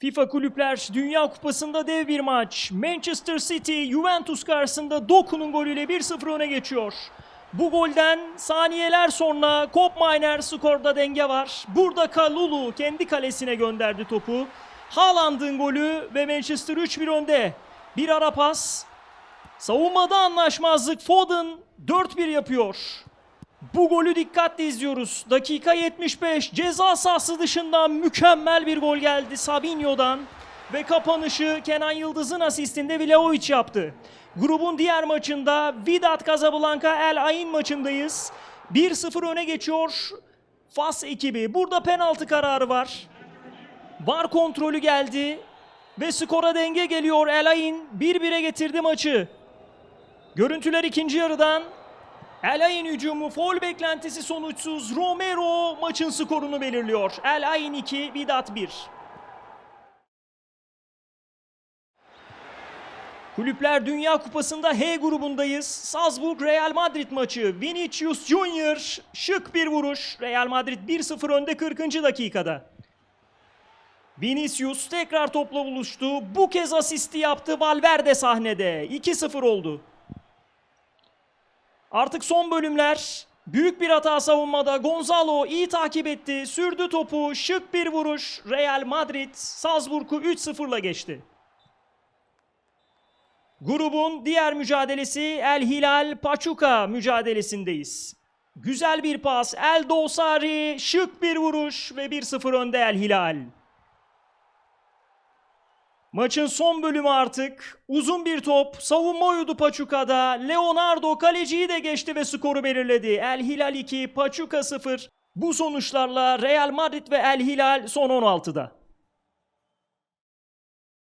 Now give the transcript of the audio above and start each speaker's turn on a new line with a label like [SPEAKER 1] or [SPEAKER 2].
[SPEAKER 1] FIFA Kulüpler Dünya Kupası'nda dev bir maç. Manchester City Juventus karşısında Doku'nun golüyle 1-0 öne geçiyor. Bu golden saniyeler sonra Kopminer skorda denge var. Burada Kalulu kendi kalesine gönderdi topu. Haaland'ın golü ve Manchester 3-1 önde. Bir ara pas. Savunmada anlaşmazlık Foden 4-1 yapıyor. Bu golü dikkatle izliyoruz. Dakika 75 ceza sahası dışından mükemmel bir gol geldi Sabinho'dan. Ve kapanışı Kenan Yıldız'ın asistinde Vlahovic yaptı. Grubun diğer maçında Vidat Casablanca El Ain maçındayız. 1-0 öne geçiyor Fas ekibi. Burada penaltı kararı var. VAR kontrolü geldi. Ve skora denge geliyor El Ain. 1-1'e getirdi maçı. Görüntüler ikinci yarıdan El Ain hücumu foul beklentisi sonuçsuz. Romero maçın skorunu belirliyor. El Ain 2, Vidat 1. Kulüpler Dünya Kupası'nda H grubundayız. Salzburg Real Madrid maçı. Vinicius Junior şık bir vuruş. Real Madrid 1-0 önde 40. dakikada. Vinicius tekrar topla buluştu. Bu kez asisti yaptı Valverde sahnede. 2-0 oldu. Artık son bölümler. Büyük bir hata savunmada. Gonzalo iyi takip etti. Sürdü topu. Şık bir vuruş. Real Madrid Salzburg'u 3-0'la geçti. Grubun diğer mücadelesi El Hilal Pachuca mücadelesindeyiz. Güzel bir pas. El Dosari şık bir vuruş ve 1-0 önde El Hilal. Maçın son bölümü artık. Uzun bir top. Savunma uyudu Pachuca'da. Leonardo kaleciyi de geçti ve skoru belirledi. El Hilal 2, Pachuca 0. Bu sonuçlarla Real Madrid ve El Hilal son 16'da.